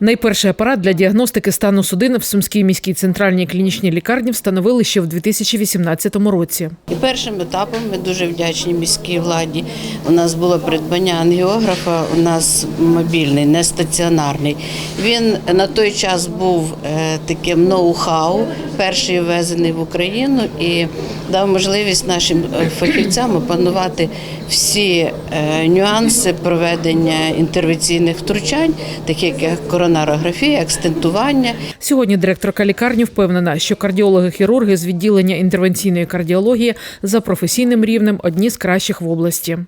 Найперший апарат для діагностики стану судин в Сумській міській центральній клінічній лікарні встановили ще в 2018 році. І першим етапом ми дуже вдячні міській владі. У нас було придбання ангіографа, у нас мобільний, не стаціонарний. Він на той час був е, таким ноу-хау, перший ввезений в Україну і дав можливість нашим е, фахівцям опанувати всі е, нюанси проведення інтервенційних втручань, таких як коронарографія, екстентування. Сьогодні директорка лікарні впевнена, що кардіологи-хірурги з відділення інтервенційної кардіології за професійним рівнем одні з кращих в області.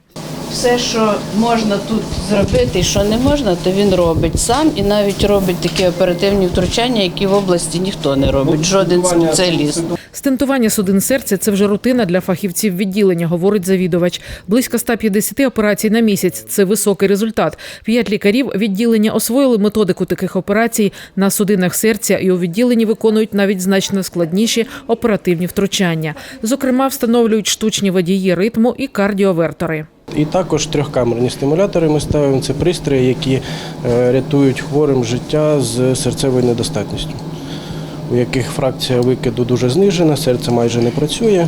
Все, що можна тут зробити і що не можна, то він робить сам і навіть робить такі оперативні втручання, які в області ніхто не робить, жоден спеціаліст. Стентування судин серця це вже рутина для фахівців відділення, говорить завідувач. Близько 150 операцій на місяць. Це високий результат. П'ять лікарів відділення освоїли методику таких операцій на судинах серця і у відділенні виконують навіть значно складніші оперативні втручання. Зокрема, встановлюють штучні водії ритму і кардіовертори. І також трьохкамерні стимулятори ми ставимо. Це пристрої, які е, рятують хворим життя з серцевою недостатністю, у яких фракція викиду дуже знижена, серце майже не працює.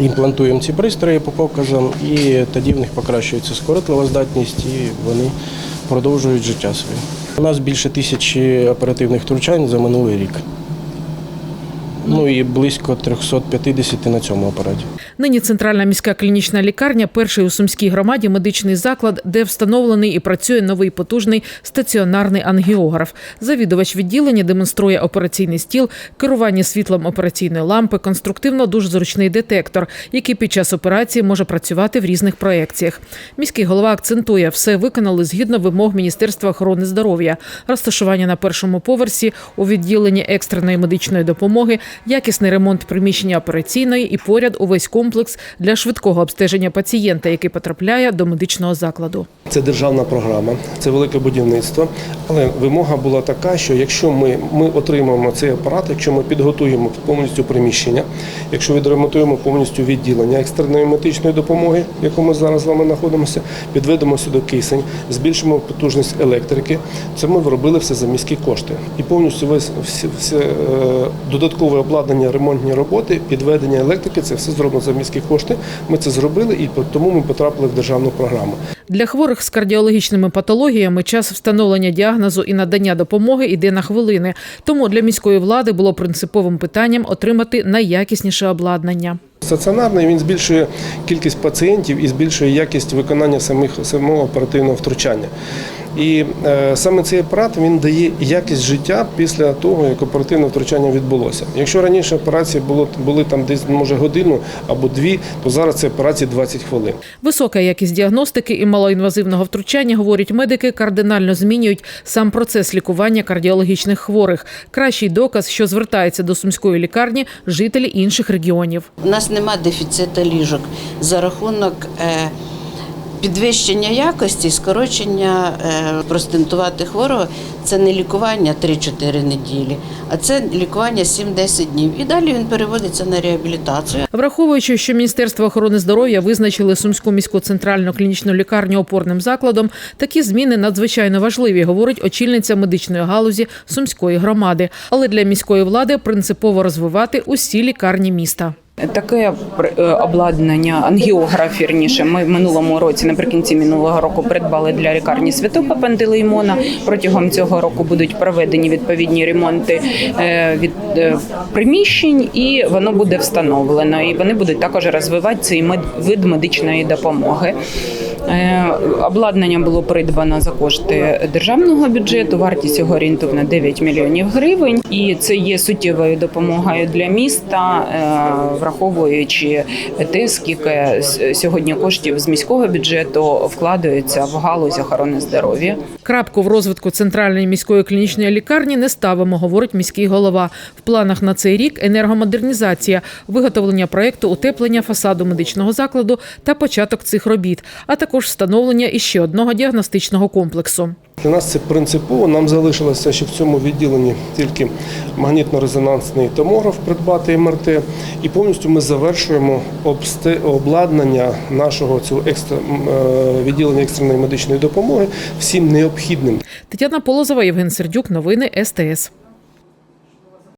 Імплантуємо ці пристрої по показам, і тоді в них покращується скоротлива здатність, і вони продовжують життя своє. У нас більше тисячі оперативних втручань за минулий рік. Ну і близько 350 на цьому апараті. Нині центральна міська клінічна лікарня перший у сумській громаді медичний заклад, де встановлений і працює новий потужний стаціонарний ангіограф. Завідувач відділення демонструє операційний стіл, керування світлом операційної лампи, конструктивно дуже зручний детектор, який під час операції може працювати в різних проекціях. Міський голова акцентує, все виконали згідно вимог Міністерства охорони здоров'я, розташування на першому поверсі у відділенні екстреної медичної допомоги, якісний ремонт приміщення операційної і поряд увесь комплекс для швидкого обстеження пацієнта, який потрапляє до медичного закладу. Це державна програма, це велике будівництво. Але вимога була така, що якщо ми, ми отримаємо цей апарат, якщо ми підготуємо повністю приміщення, якщо відремонтуємо повністю відділення екстреної медичної допомоги, в якому зараз з вами знаходимося, підведемо сюди кисень, збільшимо потужність електрики, це ми робили все за міські кошти. І повністю весь всі, всі, е, додаткове обладнання, ремонтні роботи, підведення електрики, це все зроблено за міські кошти. Ми це зробили і тому ми потрапили в державну програму. Для хворих з кардіологічними патологіями час встановлення діагнозу і надання допомоги йде на хвилини. Тому для міської влади було принциповим питанням отримати найякісніше обладнання. Стаціонарний він збільшує кількість пацієнтів і збільшує якість виконання самих самого оперативного втручання. І е, саме цей апарат він дає якість життя після того, як оперативне втручання відбулося. Якщо раніше операції було були там десь може годину або дві, то зараз це операції 20 хвилин. Висока якість діагностики і малоінвазивного втручання, говорять медики, кардинально змінюють сам процес лікування кардіологічних хворих. Кращий доказ, що звертається до сумської лікарні жителі інших регіонів. У нас нема дефіциту ліжок за рахунок е, підвищення якості, скорочення е, простентувати хворого. Це не лікування 3-4 неділі, а це лікування 7-10 днів. І далі він переводиться на реабілітацію. Враховуючи, що Міністерство охорони здоров'я визначили Сумську міську центральну клінічну лікарню опорним закладом, такі зміни надзвичайно важливі, говорить очільниця медичної галузі Сумської громади. Але для міської влади принципово розвивати усі лікарні міста. Таке е, обладнання, ангіограф, вірніше, ми в минулому році, наприкінці минулого року, придбали для лікарні Святого Пантелеймона. Протягом цього року будуть проведені відповідні ремонти е, від е, приміщень, і воно буде встановлено. І вони будуть також розвивати цей вид медичної допомоги. Е, Обладнання було придбано за кошти державного бюджету. Вартість його орієнтовно 9 мільйонів гривень, і це є суттєвою допомогою для міста, е, враховуючи те, скільки сьогодні коштів з міського бюджету вкладаються в галузь охорони здоров'я. Крапку в розвитку центральної міської клінічної лікарні не ставимо, говорить міський голова. В планах на цей рік енергомодернізація, виготовлення проєкту утеплення фасаду медичного закладу та початок цих робіт, а також також встановлення іще одного діагностичного комплексу. Для нас це принципово. Нам залишилося ще в цьому відділенні тільки магнітно-резонансний томограф придбати МРТ, і повністю ми завершуємо обладнання нашого цього екстра е, відділення екстреної медичної допомоги всім необхідним. Тетяна Полозова, Євген Сердюк. Новини СТС.